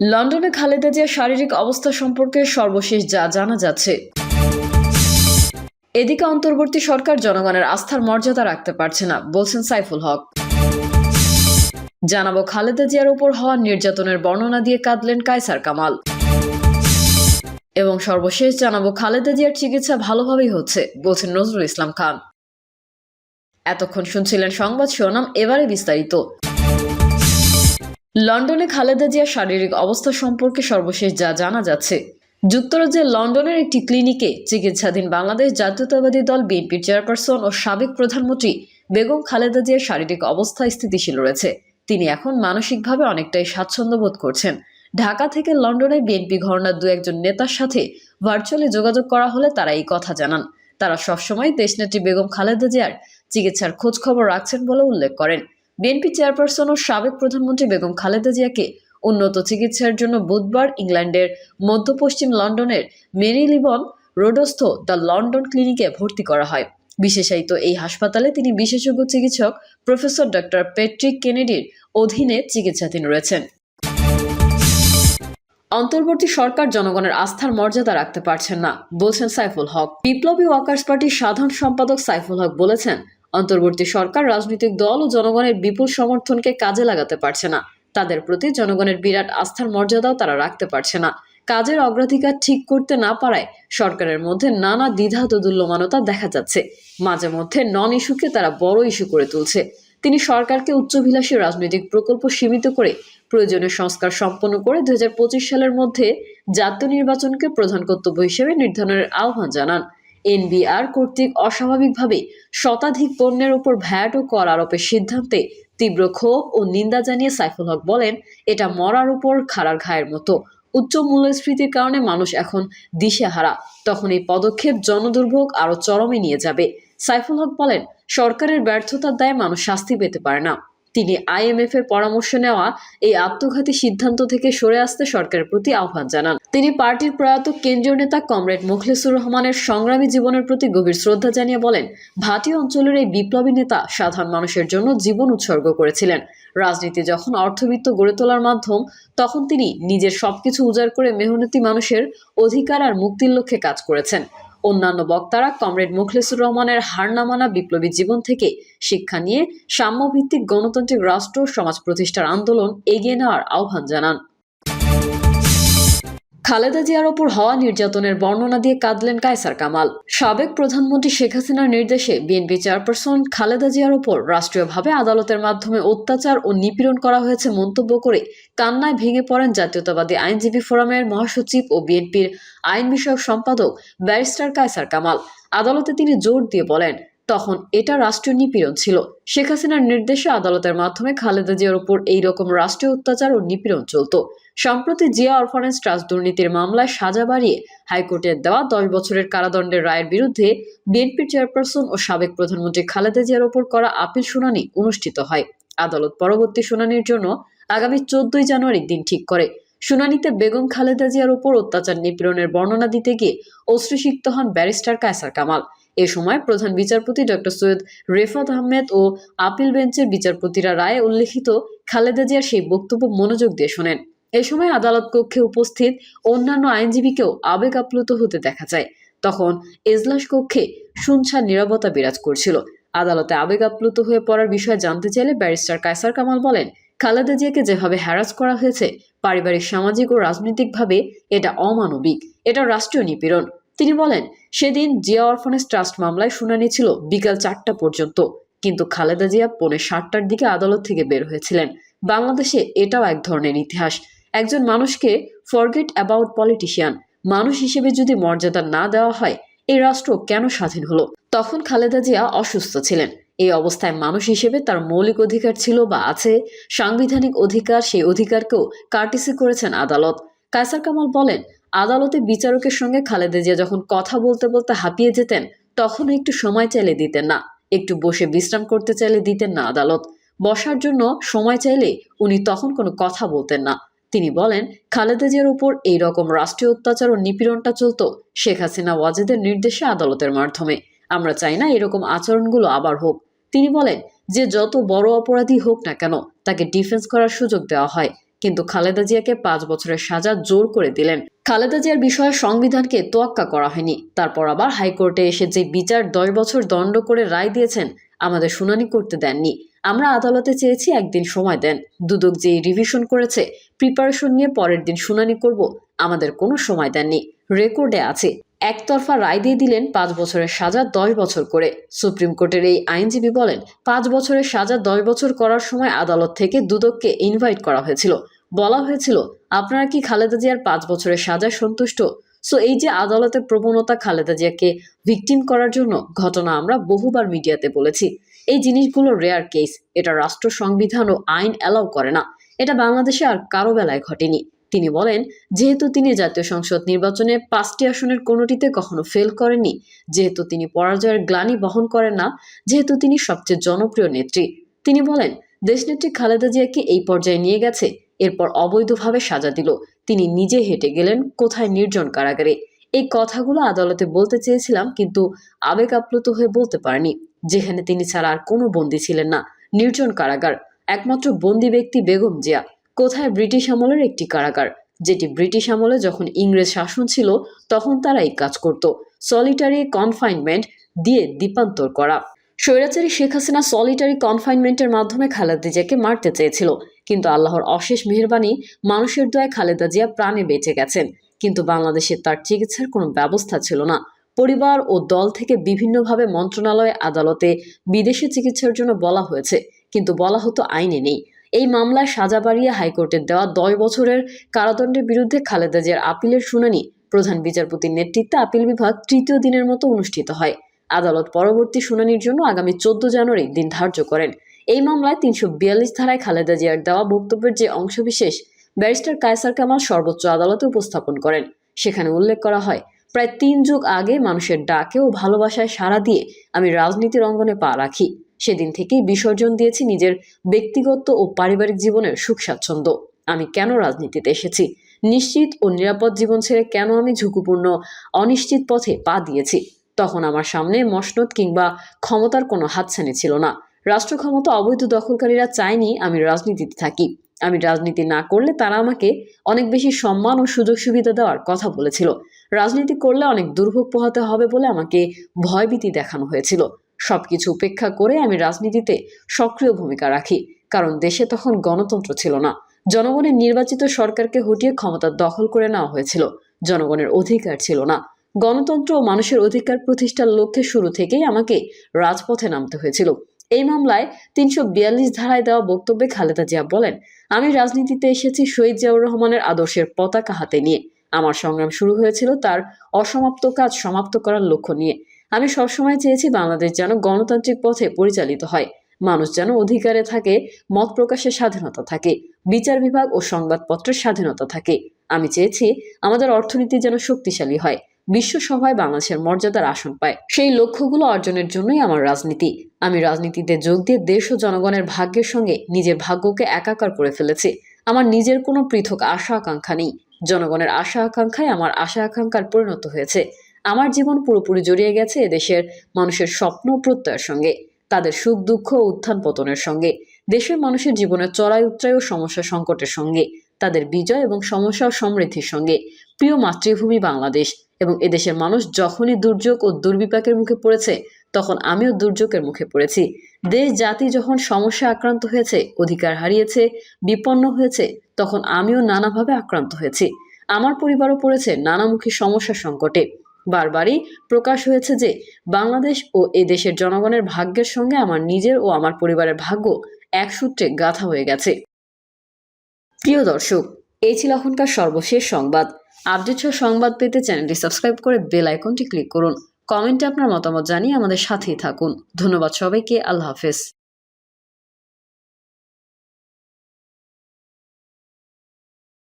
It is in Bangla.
লন্ডনে খালেদা জিয়ার শারীরিক অবস্থা সম্পর্কে সর্বশেষ যা জানা যাচ্ছে। এদিকে অন্তর্বর্তী সরকার জনগণের আস্থার মর্যাদা রাখতে পারছে না, বলছেন সাইফুল হক। জানাব, খালেদা জিয়ার উপর হওয়া নির্যাতনের বর্ণনা দিয়ে কাঁদলেন কায়সার কামাল। এবং সর্বশেষ জানাব, খালেদা জিয়ার চিকিৎসা ভালোভাবেই হচ্ছে, বলছেন নজরুল ইসলাম খান। এতক্ষণ শুনছিলেন সংবাদ শিরোনাম, এবারে বিস্তারিত। লন্ডনে খালেদা জিয়ার শারীরিক অবস্থা সম্পর্কে সর্বশেষ যা জানা যাচ্ছে, যুক্তরাজ্যের লন্ডনের একটি ক্লিনিকে চিকিৎসাধীন বাংলাদেশ জাতীয়তাবাদী দল বিএনপির চেয়ারপারসন ও সাবেক প্রধানমন্ত্রী বেগম খালেদা জিয়ার শারীরিক অবস্থা স্থিতিশীল রয়েছে। তিনি এখন মানসিকভাবে অনেকটাই স্বাচ্ছন্দ্য বোধ করছেন। ঢাকা থেকে লন্ডনে বিএনপি ঘরনার দু একজন নেতার সাথে ভার্চুয়ালি যোগাযোগ করা হলে তারা এই কথা জানান। তারা সবসময় দেশনেত্রী বেগম খালেদা জিয়ার চিকিৎসার খোঁজ খবর রাখছেন বলে উল্লেখ করেন। বিএনপি চেয়ারপারসন ও সাবেক প্রধানমন্ত্রী বেগম খালেদা জিয়াকে উন্নত চিকিৎসার জন্য বুধবার ইংল্যান্ডের মধ্য পশ্চিম লন্ডনের মেরিলিবন রোডস্থ দ্য লন্ডন ক্লিনিকে ভর্তি করা হয়। বিশেষায়িত এই হাসপাতালে তিনি বিশেষজ্ঞ চিকিৎসক প্রফেসর ডক্টর প্যাট্রিক কেনেডির অধীনে চিকিৎসাধীন রয়েছেন। অন্তর্বর্তী সরকার জনগণের আস্থার মর্যাদা রাখতে পারছেন না, বলছেন সাইফুল হক। বিপ্লবী ওয়ার্কার্স পার্টির সাধারণ সম্পাদক সাইফুল হক বলেছেন অন্তর্বর্তী সরকার, রাজনৈতিক দল ও জনগণের বিপুল সমর্থনকে কাজে লাগাতে পারছে না। তাদের প্রতি জনগণের বিরাট আস্থার মর্যাদাও তারা রাখতে পারছে না। কাজের অগ্রাধিকার ঠিক করতে না পারায় সরকারের মধ্যে নানা দ্বিধা দোদুল্যমানতা দেখা যাচ্ছে। মাঝে মধ্যে নন ইস্যুকে তারা বড় ইস্যু করে তুলছে। তিনি সরকারকে উচ্চভিলাষী রাজনৈতিক প্রকল্প সীমিত করে, প্রয়োজনীয় সংস্কার সম্পন্ন করে দুই হাজার পঁচিশ সালের মধ্যে জাতীয় নির্বাচনকে প্রধান কর্তব্য হিসেবে নির্ধারণের আহ্বান জানান। এনবিআর কর্তৃক অস্বাভাবিকভাবে শতাধিক পণ্যের উপর ভ্যাট ও কর আরোপের সিদ্ধান্তে তীব্র ক্ষোভ ও নিন্দা জানিয়ে সাইফুল হক বলেন, এটা মরার উপর খাড়ার ঘায়ের মতো। উচ্চ মূল্যস্ফীতির কারণে মানুষ এখন দিশেহারা। তখন এই পদক্ষেপ জনদুর্ভোগ আরও চরমে নিয়ে যাবে। সাইফুল হক বলেন, সরকারের ব্যর্থতার দায়ে মানুষ শাস্তি পেতে পারে না। তিনি আইএমএফ এর পরামর্শ নেওয়া এই আত্মঘাতী সিদ্ধান্ত থেকে সরে আসতে সরকারের প্রতি আহ্বান জানান। তিনি পার্টির প্রয়াত কেন্দ্রীয় নেতা কমরেড মুখলেসুর রহমানের সংগ্রামী জীবনের প্রতি গভীর শ্রদ্ধা জানিয়ে বলেন ভাটি অঞ্চলের এই বিপ্লবী নেতা সাধারণ মানুষের জন্য জীবন উৎসর্গ করেছিলেন। রাজনীতি যখন অর্থবিত্ত গড়ে তোলার মাধ্যম, তখন তিনি নিজের সবকিছু উজাড় করে মেহনতি মানুষের অধিকার আর মুক্তির লক্ষ্যে কাজ করেছেন। অন্যান্য বক্তারা কমরেড মুখলেসুর রহমানের হার বিপ্লবী জীবন থেকে শিক্ষা নিয়ে সাম্যভিত্তিক গণতান্ত্রিক রাষ্ট্র, সমাজ প্রতিষ্ঠার আন্দোলন এগিয়ে নেওয়ার আহ্বান জানান। খালেদা জিয়ার ওপর হওয়া নির্যাতনের বর্ণনা দিয়ে কাঁদলেন কায়সার কামাল। সাবেক প্রধানমন্ত্রী শেখ হাসিনার নির্দেশে বিএনপি চেয়ারপারসন খালেদা জিয়ার ওপর রাষ্ট্রীয়ভাবে আদালতের মাধ্যমে অত্যাচার ও নিপীড়ন করা হয়েছে মন্তব্য করে কান্নায় ভেঙে পড়েন জাতীয়তাবাদী আইনজীবী ফোরামের মহাসচিব ও বিএনপির আইন বিষয়ক সম্পাদক ব্যারিস্টার কায়সার কামাল। আদালতে তিনি জোর দিয়ে বলেন তখন এটা রাষ্ট্রীয় নিপীড়ন ছিল। শেখ হাসিনার নির্দেশে আদালতের মাধ্যমে খালেদা জিয়ার উপর এই রকম রাষ্ট্রীয় অত্যাচার ও নিপীড়ন চলত। সম্প্রতি জিয়া অরফানেজ ট্রাস্ট দুর্নীতির মামলায় সাজা বাড়িয়ে হাইকোর্টের দেওয়া দশ বছরের কারাদণ্ডের রায়ের বিরুদ্ধে বিএনপির চেয়ারপারসন ও সাবেক প্রধানমন্ত্রী খালেদা জিয়ার ওপর করা আপিল শুনানি অনুষ্ঠিত হয়। আদালত পরবর্তী শুনানির জন্য আগামী চোদ্দই জানুয়ারি দিন ঠিক করে। শুনানিতে বেগম খালেদা জিয়ার উপর অত্যাচার নিপীড়নের বর্ণনা দিতে গিয়ে অশ্রুসিক্ত হন ব্যারিস্টার কায়সার কামাল। এ সময় প্রধান বিচারপতি ডক্টর সৈয়দ রেফাত আহমেদ ও আপিল বেঞ্চের বিচারপতিরা রায়ে উল্লেখিত খালেদা জিয়ার সেই বক্তব্য মনোযোগ দিয়ে শোনেন। এ সময় আদালত কক্ষে উপস্থিত অন্যান্য আইনজীবীকেও আবেগ আপ্লুত হতে দেখা যায়। তখন এজলাস কক্ষে শুনছান নীরবতা বিরাজ করছিল। আদালতে আবেগ আপ্লুত হয়ে পড়ার বিষয়ে জানতে চাইলে ব্যারিস্টার কায়সার কামাল বলেন খালেদা জিয়াকে যেভাবে হ্যারাস করা হয়েছে, পারিবারিক, সামাজিক ও রাজনৈতিকভাবে এটা অমানবিক। এটা রাষ্ট্রীয় নিপীড়ন। তিনি বলেন, সেদিন জিয়া অরফানেজ ট্রাস্ট মামলায় শুনানি ছিল বিকাল চারটা পর্যন্ত। কিন্তু খালেদা জিয়া পৌনে সাতটার দিকে আদালত থেকে বের হয়েছিলেন। বাংলাদেশে এটাও এক ধরনের ইতিহাস। একজন মানুষকে ফরগেট অ্যাবাউট পলিটিশিয়ান মানুষ হিসেবে যদি মর্যাদা না দেওয়া হয়, এই রাষ্ট্র কেন স্বাধীন হলো? তখন খালেদা জিয়া অসুস্থ ছিলেন। এই অবস্থায় মানুষ হিসেবে তার মৌলিক অধিকার ছিল বা আছে। সাংবিধানিক অধিকার সেই অধিকারকেও কার্টিসি করেছেন আদালত। কায়সার কামাল বলেন, আদালতে বিচারকের সঙ্গে খালেদা জিয়া যখন কথা বলতে বলতে হাঁপিয়ে যেতেন তখন একটু সময় চাইলে দিতেন না। একটু বসে বিশ্রাম করতে চাইলে দিতেন না আদালত। বসার জন্য সময় চাইলে উনি তখন কোনো কথা বলতেন না। তিনি বলেন, খালেদা জিয়ার উপর এই রকম রাষ্ট্রীয় অত্যাচার ও নিপীড়নটা চলত শেখ হাসিনা ওয়াজেদের নির্দেশে আদালতের মাধ্যমে। আমরা চাই না এরকম আচরণগুলো আবার হোক। তিনি বলেন যে যত বড় অপরাধী হোক না কেন তাকে ডিফেন্স করার সুযোগ দেওয়া হয়। কিন্তু খালেদা জিয়াকে পাঁচ বছরের সাজা জোর করে দিলেন। খালেদা জিয়ার বিষয়ে সংবিধানকে তোয়াক্কা করা হয়নি। তারপর আবার হাইকোর্টে এসে যে বিচার দশ বছর দণ্ড করে রায় দিয়েছেন, আমাদের শুনানি করতে দেননি। আমরা আদালতে চেয়েছি একদিন সময় দেন। দুদক যে রিভিশন করেছে প্রিপারেশন নিয়ে পরের দিন শুনানি করব, আমাদের কোনো সময় দেননি। রেকর্ডে আছে। একতরফা রায় দিয়ে দিলেন পাঁচ বছরের সাজা দশ বছর করে। সুপ্রিম কোর্টের এই আইনজীবী বলেন, পাঁচ বছরের সাজা দশ বছর করার সময় আদালত থেকে দুদককে ইনভাইট করা হয়েছিল। বলা হয়েছিল, আপনারা কি খালেদা জিয়ার পাঁচ বছরের সাজায় সন্তুষ্ট? সো এই যে আদালতের প্রবণতা খালেদা জিয়াকে ভিকটিম করার জন্য, ঘটনা আমরা বহুবার মিডিয়াতে বলেছি। এই জিনিসগুলো রেয়ার কেস এটা রাষ্ট্র সংবিধান ও আইন অ্যালাউ করে না। এটা বাংলাদেশে আর কারও বেলায় ঘটেনি। তিনি বলেন, যেহেতু তিনি জাতীয় সংসদ নির্বাচনে পাঁচটি আসনের কোনোটিতে কখনো ফেল করেননি, যেহেতু তিনি পরাজয়ের গ্লানি বহন করেন না, যেহেতু তিনি সবচেয়ে জনপ্রিয় নেত্রী। তিনি বলেন, দেশনেত্রী খালেদা জিয়াকে এই পর্যায়ে নিয়ে গেছে, এরপর অবৈধভাবে সাজা দিল। তিনি নিজে হেঁটে গেলেন কোথায় নির্জন কারাগারে। এই কথাগুলো আদালতে বলতে চেয়েছিলাম, কিন্তু আবেগ আপ্লুত হয়ে বলতে পারেনি, যেখানে তিনি ছাড়া আর কোনো বন্দী ছিলেন না। নির্জন কারাগার, একমাত্র বন্দি ব্যক্তি বেগম জিয়া। কোথায় ব্রিটিশ আমলের একটি কারাগার, যেটি ব্রিটিশ আমলে যখন ইংরেজ শাসন ছিল, তখন তারা এই কাজ করত সলিটারি কনফাইনমেন্ট দিয়ে দ্বীপান্তর করা। স্বৈরাচারী শেখ হাসিনা সলিটারি কনফাইনমেন্টের মাধ্যমে খালেদা জিয়াকে মারতে চেয়েছিল, কিন্তু আল্লাহর অশেষ মেহরবানি মানুষের দয়ায় খালেদা জিয়া প্রাণে বেঁচে গেছেন, কিন্তু বাংলাদেশে তার চিকিৎসার কোনো ব্যবস্থা ছিল না। পরিবার ও দল থেকে বিভিন্নভাবে মন্ত্রণালয়ে, আদালতে বিদেশে চিকিৎসার জন্য বলা হয়েছে, কিন্তু বলা হতো আইনে নেই। এই মামলায় সাজা বাড়িয়ে হাইকোর্টের দেওয়া দশ বছরের কারাদণ্ডের বিরুদ্ধে খালেদা জিয়ার আপিলের শুনানি প্রধান বিচারপতির নেতৃত্বে আপিল বিভাগ তৃতীয় দিনের মতো অনুষ্ঠিত হয়। আদালত পরবর্তী শুনানির জন্য আগামী চোদ্দ জানুয়ারি দিন ধার্য করেন। এই মামলায় তিনশো বিয়াল্লিশ ধারায় খালেদা জিয়ার দেওয়া বক্তব্যের যে অংশবিশেষ, ব্যারিস্টার কায়সার কামাল সর্বোচ্চ আদালতে উপস্থাপন করেন। সেখানে উল্লেখ করা হয়, প্রায় তিন যুগ আগে মানুষের ডাকে ও ভালোবাসায় সাড়া দিয়ে আমি রাজনীতির অঙ্গনে পা রাখি। সেদিন থেকেই বিসর্জন দিয়েছি নিজের ব্যক্তিগত ও পারিবারিক জীবনের সুখ স্বাচ্ছন্দ্য। আমি কেন রাজনীতিতে এসেছি? নিশ্চিত ও নিরাপদ জীবন ছেড়ে কেন আমি ঝুঁকিপূর্ণ, অনিশ্চিত পথে পা দিয়েছি? তখন আমার সামনে মসনদ কিংবা ক্ষমতার কোনো হাতছানি ছিল না। রাষ্ট্র ক্ষমতা অবৈধ দখলকারীরা চায়নি আমি রাজনীতিতে থাকি। আমি রাজনীতি না করলে তারা আমাকে অনেক বেশি সম্মান ও সুযোগ সুবিধা দেওয়ার কথা বলেছিল। রাজনীতি করলে অনেক দুর্ভোগ পোহাতে হবে বলে আমাকে ভয়ভীতি দেখানো হয়েছিল। সবকিছু উপেক্ষা করে আমি রাজনীতিতে সক্রিয় ভূমিকা রাখি, কারণ দেশে তখন গণতন্ত্র ছিল না। জনগণের নির্বাচিত সরকারকে হটিয়ে ক্ষমতা দখল করে নেওয়া হয়েছিল। জনগণের অধিকার ছিল না। গণতন্ত্র ও মানুষের অধিকার প্রতিষ্ঠার লক্ষ্যে শুরু থেকেই আমাকে রাজপথে নামতে হয়েছিল। এই মামলায় তিনশো বিয়াল্লিশ ধারায় দেওয়া বক্তব্যে খালেদা জিয়া বলেন, আমি রাজনীতিতে এসেছি শহীদ জিয়াউর রহমানের আদর্শের পতাকা হাতে নিয়ে। আমার সংগ্রাম শুরু হয়েছিল তার অসমাপ্ত কাজ সমাপ্ত করার লক্ষ্য নিয়ে। আমি সবসময় চেয়েছি বাংলাদেশ যেন গণতান্ত্রিক পথে পরিচালিত হয়। মানুষ যেন অধিকারে থাকে, মত প্রকাশের স্বাধীনতা থাকে, বিচার বিভাগ ও সংবাদপত্রের স্বাধীনতা থাকে। আমি চেয়েছি আমাদের অর্থনীতি যেন শক্তিশালী হয়, বিশ্বসভায় বাংলাদেশের মর্যাদার আসন পায়। সেই লক্ষ্যগুলো অর্জনের জন্যই আমার রাজনীতি। আমি রাজনীতিতে যোগ দিয়ে দেশ ও জনগণের ভাগ্যের সঙ্গে নিজের ভাগ্যকে একাকার করে ফেলেছি। আমার নিজের কোনো পৃথক আশা আকাঙ্ক্ষা নেই। জনগণের আশা আকাঙ্ক্ষায় আমার আশা আকাঙ্ক্ষার পরিণত হয়েছে। আমার জীবন পুরোপুরি জড়িয়ে গেছে এদেশের মানুষের স্বপ্ন প্রত্যয়ের সঙ্গে, তাদের সুখ, দুঃখ ও উত্থান পতনের সঙ্গে, দেশের মানুষের জীবনের চড়াই উচ্চাই ও সমস্যা সংকটের সঙ্গে, তাদের বিজয় এবং সমস্যা ও সমৃদ্ধির সঙ্গে, প্রিয় মাতৃভূমি বাংলাদেশ এবং এদেশের মানুষ যখনই দুর্যোগ ও দুর্বিপাকের মুখে পড়েছে, তখন আমিও দুর্যোগের মুখে পড়েছি। দেশ, জাতি যখন সমস্যা আক্রান্ত হয়েছে, অধিকার হারিয়েছে, বিপন্ন হয়েছে, তখন আমিও নানাভাবে আক্রান্ত হয়েছি। আমার পরিবারও পড়েছে নানামুখী সমস্যা সংকটে। বারবারই প্রকাশ হয়েছে যে বাংলাদেশ ও এ দেশের জনগণের ভাগ্যের সঙ্গে আমার নিজের ও আমার পরিবারের ভাগ্য এক সূত্রে গাথা হয়ে গেছে। প্রিয় দর্শক, এই ছিল এখনকার সর্বশেষ সংবাদ। আপডেট সহ সংবাদ পেতে চ্যানেলটি সাবস্ক্রাইব করে বেল আইকনটি ক্লিক করুন। কমেন্টে আপনার মতামত জানিয়ে আমাদের সাথেই থাকুন। ধন্যবাদ সবাইকে, আল্লাহ হাফেজ।